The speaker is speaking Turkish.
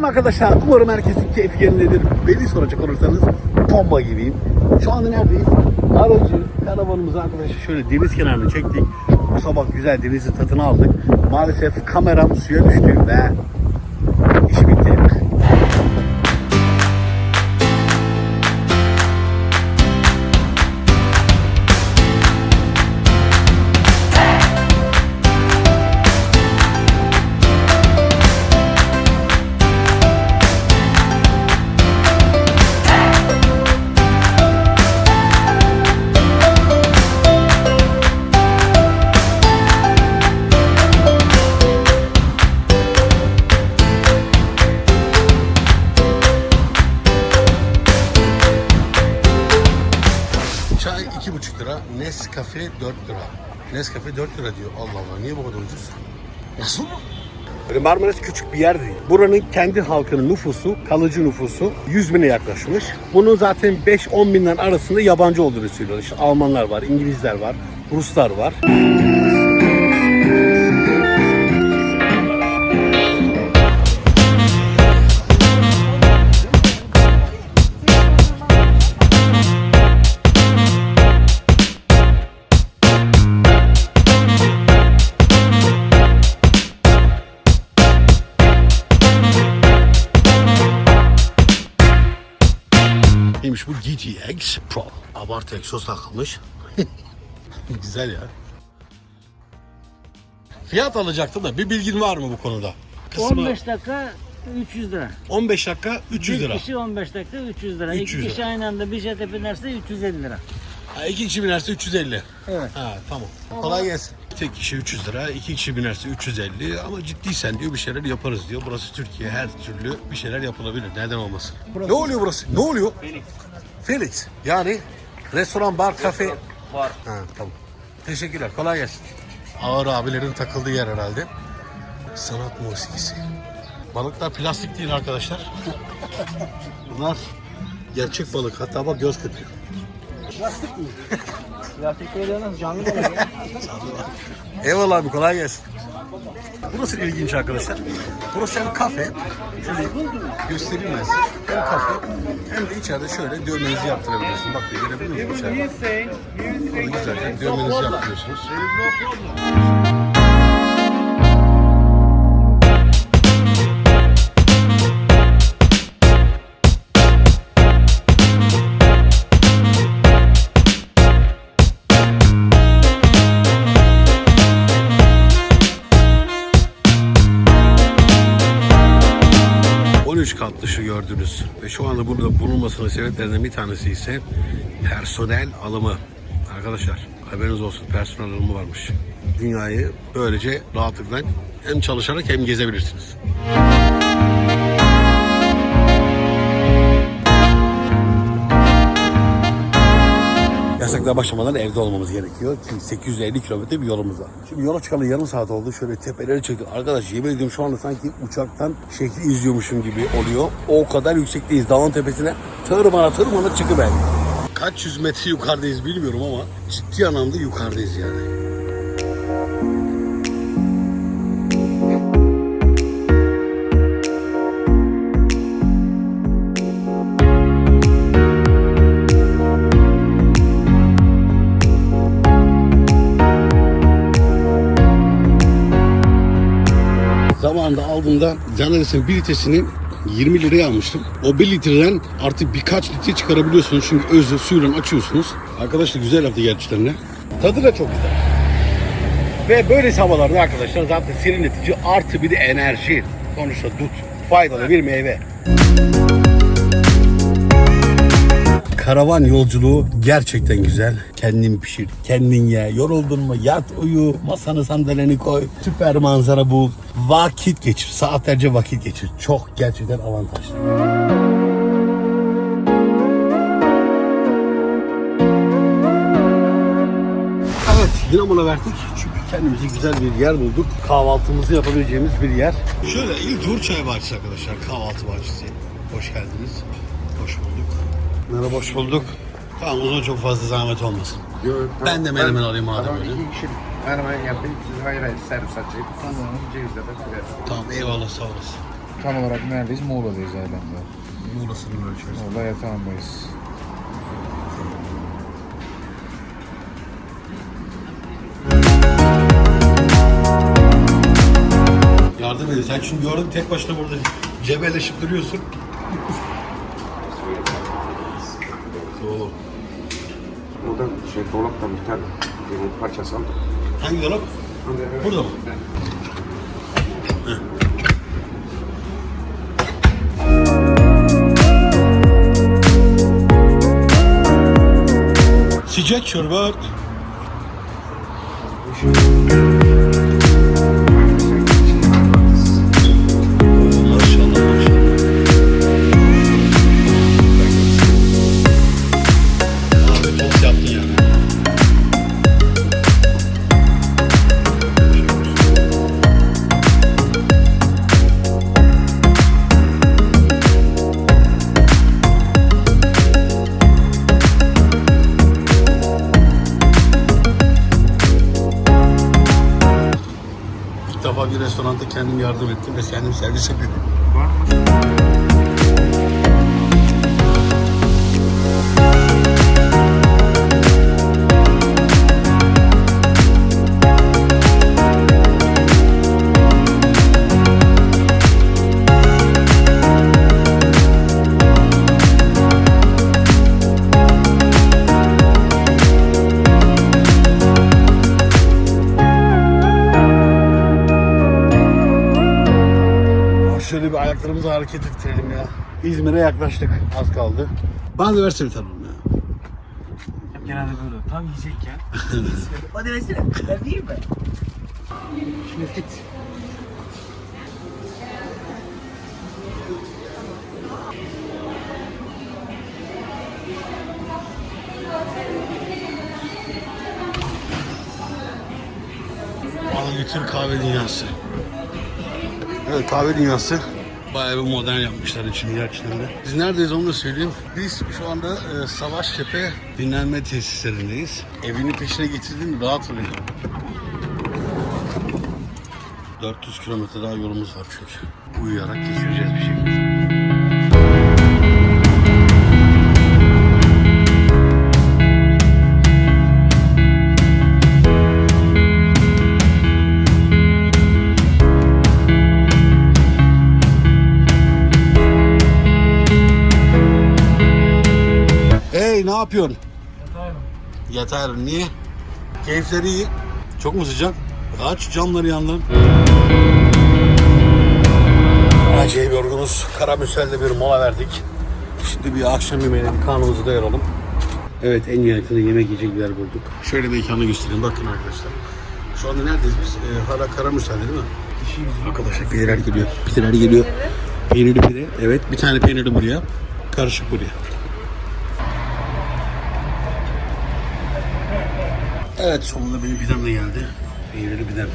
Selam arkadaşlar. Umarım herkesin keyfi yerindedir. Beni soracak olursanız bomba gibiyim. Şu anda neredeyiz? Aracı, karavanımızı arkadaşlar şöyle deniz kenarına çektik. Bu sabah güzel denizin tadını aldık. Maalesef kameram suya düştü ve Nescafe 4 lira. Nescafe 4 lira diyor. Allah Allah niye bu kadar ucuz? Nasıl? Böyle Marmaris küçük bir yer değil. Buranın kendi halkının nüfusu, kalıcı nüfusu 100 bine yaklaşmış. Bunun zaten 5-10 binden arasında yabancı olduğunu söylüyorlar. İşte Almanlar var, İngilizler var, Ruslar var. Neymiş bu GTX Pro. Abartı egzoz takılmış. Güzel ya. Fiyat alacaktım da bir bilgin var mı bu konuda? Kısmı 15 dakika 300 lira. 15 dakika 300 lira. Bir kişi 15 dakika 300 lira. 300 İki kişi lira. aynı anda bir jete binerse 350 lira. Ha, iki kişi binerse 350. Evet. Ha tamam. Kolay gelsin. Tek kişi 300 lira, iki kişi binerse 350 ama ciddiysen diyor bir şeyler yaparız diyor. Burası Türkiye her türlü bir şeyler yapılabilir. Neden olmasın? Ne oluyor burası? Ne oluyor? Felix. Felix. Yani restoran, bar, kafe. Var. Ha tamam. Teşekkürler. Kolay gelsin. Ağır abilerin takıldığı yer herhalde. Sanat musikisi. Balıklar plastik değil arkadaşlar. Bunlar gerçek balık. Hatta bak göz kırpıyor. Plastik veriyorsunuz canlı balık ya. Eyvallah abi kolay gelsin. Burası ilginç arkadaşlar. Burası hem kafe. Şöyle göstereyim ben size. Hem kafe hem de içeride şöyle dövmenizi yaptırabiliyorsunuz. Bak bir görebiliyor musunuz içeride? Burada güzel. Dövmenizi yaptırıyorsunuz. Hı. 13 katlı şu gördüğünüz ve şu anda burada bulunmasının sebeplerinden bir tanesi ise personel alımı. Arkadaşlar haberiniz olsun personel alımı varmış. Dünyayı böylece rahatlıkla hem çalışarak hem gezebilirsiniz. Yasaklar başlamadan evde olmamız gerekiyor. Çünkü 850 kilometre bir yolumuz var. Şimdi yola çıkalı yarım saat oldu. Şöyle tepeleri çektim. Arkadaş yemin ediyorum şu anda sanki uçaktan şekli izliyormuşum gibi oluyor. O kadar yüksekteyiz. Dağın tepesine tırmana tırmana çıkıverdik. Kaç yüz metre yukarıdayız bilmiyorum ama ciddi anlamda yukarıdayız yani. Aldığımda zannedersem bir litresini 20 liraya almıştım. O 1 litreden artık birkaç litre çıkarabiliyorsunuz. Çünkü özü suyla açıyorsunuz. Arkadaşlar güzel yaptı gerçekten. Tadı da çok güzel. Ve böyle havalarda arkadaşlar zaten serinletici artı bir de enerji. Sonuçta dut. Faydalı bir meyve. Karavan yolculuğu gerçekten güzel. Kendin pişir, kendin ye. Yoruldun mu yat uyu, masanı sandalyeni koy. Süper manzara bul. Vakit geçir, saatlerce vakit geçir. Çok gerçekten avantajlı. Evet yine mola verdik. Çünkü kendimize güzel bir yer bulduk. Kahvaltımızı yapabileceğimiz bir yer. Şöyle ilk Uğur Çay Bahçesi arkadaşlar. Kahvaltı bahçesi. Hoş geldiniz. Merhaba hoş bulduk. Tamam o zaman çok fazla zahmet olmasın. Ben de menemen alayım madem Tamam öyle. iki kişi menemen yapayım. Siz hayır hayır servis açayım. Onu cevizle de koyarsın. Tamam eyvallah sağ olasın. Tam olarak neredeyiz? Muğla'dayız Aylan'da. Muğla sınırları içerisinde. Muğla yatağındayız. Yardım edin. Sen şimdi gördüm tek başına burada cebelleşip duruyorsun. Burada şey dolapta bir tane yemek parçası aldım. Hangi dolap? Burada mı? Sıcak çorba. Maşallah restoranda kendim yardım ettim ve kendim servis yapıyorum. Şöyle bir ayaklarımızı hareket ettirelim ya. İzmir'e yaklaştık. Az kaldı. Bana da versene tatlım ya. Genelde böyle. Tam yiyecekken. Hadi versene. Ben değil mi? Şimdi. Bana götür kahve dünyası. Evet kahve dünyası. Bayağı bir modern yapmışlar içini gerçekten de. Biz neredeyiz onu da söyleyeyim. Biz şu anda e, Savaştepe dinlenme tesislerindeyiz. Evini peşine getirdim rahat oluyor. 400 kilometre daha yolumuz var çünkü. Uyuyarak geçireceğiz bir şekilde. Yapıyorsun? Yatarım. Niye? Keyifleri iyi. Çok mu sıcak? Aç camları yandan. Acayip yorgunuz. Karamüsel'de bir mola verdik. Şimdi bir akşam yemeğine bir karnımızı doyuralım. Evet en nihayetinde yemek yiyecek bir yer bulduk. Şöyle mekanı göstereyim bakın arkadaşlar. Şu anda neredeyiz biz? Ee, hala Karamüsel'de değil mi? Arkadaşlar pideler geliyor. Pideler geliyor. Peynirli pide. Evet bir tane peynirli buraya. Karışık buraya. Evet sonunda benim pidem de geldi. Peynirli pidem.